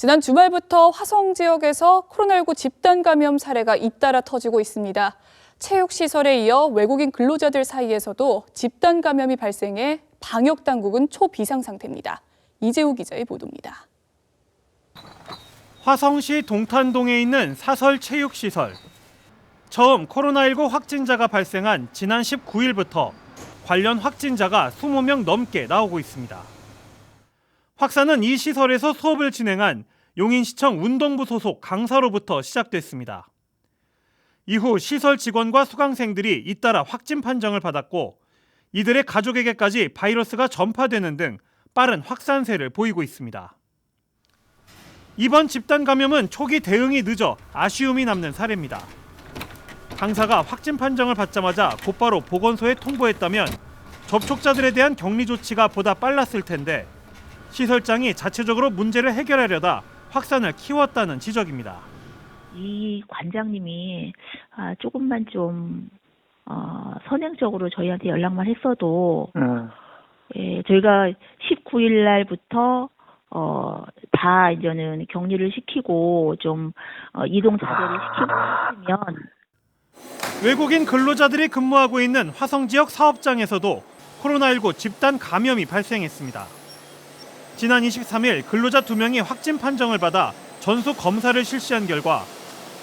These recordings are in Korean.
지난 주말부터 화성 지역에서 코로나19 집단 감염 사례가 잇따라 터지고 있습니다. 체육시설에 이어 외국인 근로자들 사이에서도 집단 감염이 발생해 방역 당국은 초비상 상태입니다. 이재우 기자의 보도입니다. 화성시 동탄동에 있는 사설 체육시설. 처음 코로나19 확진자가 발생한 지난 19일부터 관련 확진자가 20명 넘게 나오고 있습니다. 확산은 이 시설에서 수업을 진행한 용인시청 운동부 소속 강사로부터 시작됐습니다. 이후 시설 직원과 수강생들이 잇따라 확진 판정을 받았고 이들의 가족에게까지 바이러스가 전파되는 등 빠른 확산세를 보이고 있습니다. 이번 집단 감염은 초기 대응이 늦어 아쉬움이 남는 사례입니다. 강사가 확진 판정을 받자마자 곧바로 보건소에 통보했다면 접촉자들에 대한 격리 조치가 보다 빨랐을 텐데 시설장이 자체적으로 문제를 해결하려다 확산을 키웠다는 지적입니다. 이 관장님이 아, 조금만 좀 어, 선행적으로 저희한테 연락만 했어도 예, 저희가 19일 날부터 어, 다 이제는 격리를 시키고 좀 어, 이동 자제를 시키고 했으면 외국인 근로자들이 근무하고 있는 화성 지역 사업장에서도 코로나19 집단 감염이 발생했습니다. 지난 23일 근로자 2명이 확진 판정을 받아 전수 검사를 실시한 결과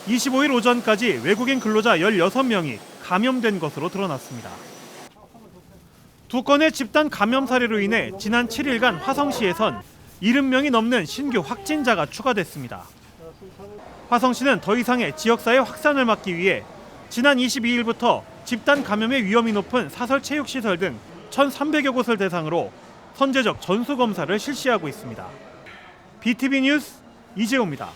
25일 오전까지 외국인 근로자 16명이 감염된 것으로 드러났습니다. 두 건의 집단 감염 사례로 인해 지난 7일간 화성시에선 70명이 넘는 신규 확진자가 추가됐습니다. 화성시는 더 이상의 지역사회 확산을 막기 위해 지난 22일부터 집단 감염의 위험이 높은 사설 체육시설 등 1,300여 곳을 대상으로 선제적 전수 검사를 실시하고 있습니다. BTV 뉴스 이재호입니다.